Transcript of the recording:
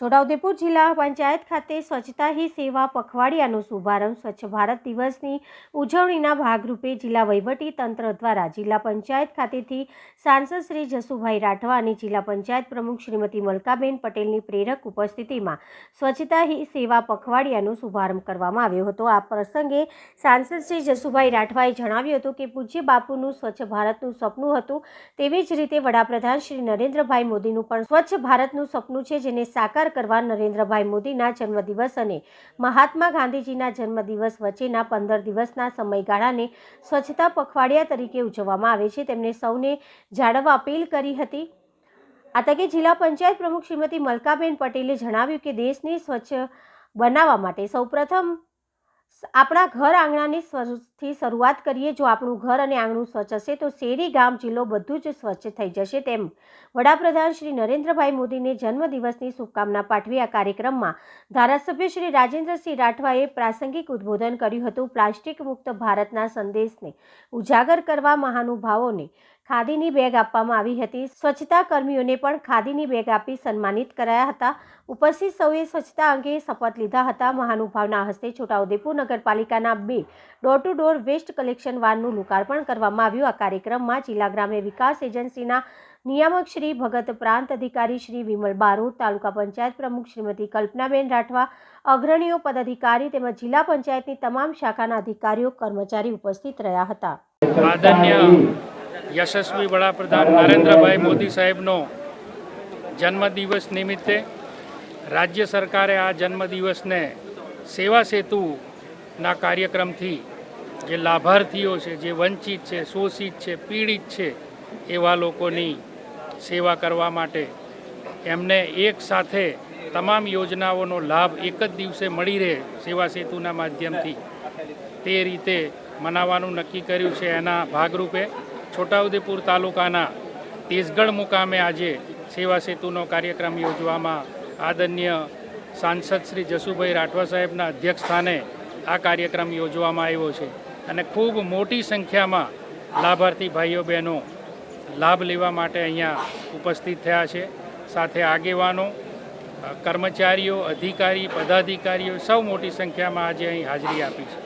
છોટાઉદેપુર જિલ્લા પંચાયત ખાતે સ્વચ્છતા હી સેવા પખવાડિયાનો શુભારંભ સ્વચ્છ ભારત દિવસની ઉજવણીના ભાગરૂપે જિલ્લા વહીવટી તંત્ર દ્વારા જિલ્લા પંચાયત ખાતેથી સાંસદ શ્રી જસુભાઈ રાઠવા અને જિલ્લા પંચાયત પ્રમુખ શ્રીમતી મલકાબેન પટેલની પ્રેરક ઉપસ્થિતિમાં સ્વચ્છતા હી સેવા પખવાડિયાનો શુભારંભ કરવામાં આવ્યો હતો. આ પ્રસંગે સાંસદ શ્રી જસુભાઈ રાઠવાએ જણાવ્યું હતું કે પૂજ્ય બાપુનું સ્વચ્છ ભારતનું સપનું હતું તેવી જ રીતે વડાપ્રધાન શ્રી નરેન્દ્રભાઈ મોદીનું પણ સ્વચ્છ ભારતનું સપનું છે જેને સાકાર કરવા નરેન્દ્રભાઈ મોદીના જન્મદિવસ અને મહાત્મા ગાંધીજીના જન્મદિવસ વચ્ચેના પંદર દિવસના સમયગાળાને સ્વચ્છતા પખવાડિયા તરીકે ઉજવવામાં આવે છે. તેમણે સૌને જાળવવા અપીલ કરી હતી. આ તકે જિલ્લા પંચાયત પ્રમુખ શ્રીમતી મલકાબેન પટેલે જણાવ્યું કે દેશને સ્વચ્છ બનાવવા માટે સૌપ્રથમ આપણા ઘર આંગણાની શરૂઆત કરીએ. જો આપણું ઘર અને આંગણું સ્વચ્છ હશે તો શેરી, ગામ, જિલ્લો બધું જ સ્વચ્છ થઈ જશે તેમ વડાપ્રધાન શ્રી નરેન્દ્રભાઈ મોદીને જન્મદિવસની શુભકામના પાઠવી આ કાર્યક્રમમાં ધારાસભ્ય શ્રી રાજેન્દ્રસિંહ રાઠવાએ પ્રાસંગિક ઉદ્બોધન કર્યું હતું. પ્લાસ્ટિક મુક્ત ભારતના સંદેશને ઉજાગર કરવા મહાનુભાવોને ખાદીની બેગ આપવામાં આવી હતી. સ્વચ્છતા કર્મીઓને પણ ખાદીની બેગ આપી સન્માનિત કરાયા હતા. ઉપસ્થિત સૌએ સ્વચ્છતા અંગે શપથ લીધા હતા. મહાનુભાવના હસ્તે છોટાઉદેપુર નગરપાલિકાના બે door to door waste collection વાનનું લોકાર્પણ કરવામાં આવ્યું. આ કાર્યક્રમમાં જિલ્લા ગ્રામ્ય વિકાસ એજન્સીના નિયામક શ્રી ભગત પ્રાંત અધિકારી શ્રી વિમલ બારોટ, તાલુકા પંચાયત પ્રમુખ શ્રીમતી કલ્પનાબેન રાઠવા, અગ્રણીઓ પદાધિકારી તેમજ જિલ્લા પંચાયતની તમામ શાખાના અધિકારીઓ, કર્મચારી ઉપસ્થિત રહ્યા હતા. યશસ્વી વડાપ્રધાન નરેન્દ્રભાઈ મોદી સાહેબનો જન્મદિવસ નિમિત્તે રાજ્ય સરકારે આ જન્મદિવસને સેવા સેતુના કાર્યક્રમથી જે લાભાર્થીઓ છે, જે વંચિત છે, શોષિત છે, પીડિત છે, એવા લોકોની સેવા કરવા માટે એમને એક સાથે તમામ યોજનાઓનો લાભ એક જ દિવસે મળી રહે સેવા સેતુના માધ્યમથી. તે રીતે મનાવવાનું નક્કી કર્યું છે એના ભાગરૂપે છોટાઉદેપુર તાલુકાના તેજગઢ મુકામે આજે સેવા સેતુનો કાર્યક્રમ યોજવામાં આદરણીય સાંસદ શ્રી જસુભાઈ રાઠવા સાહેબના અધ્યક્ષસ્થાને આ કાર્યક્રમ યોજવામાં આવ્યો છે અને ખૂબ મોટી સંખ્યામાં લાભાર્થી ભાઈઓ બહેનો લાભ લેવા માટે અહીંયા ઉપસ્થિત થયા છે. સાથે આગેવાનો, કર્મચારીઓ, અધિકારી, પદાધિકારીઓ સૌ મોટી સંખ્યામાં આજે અહીં હાજરી આપી છે.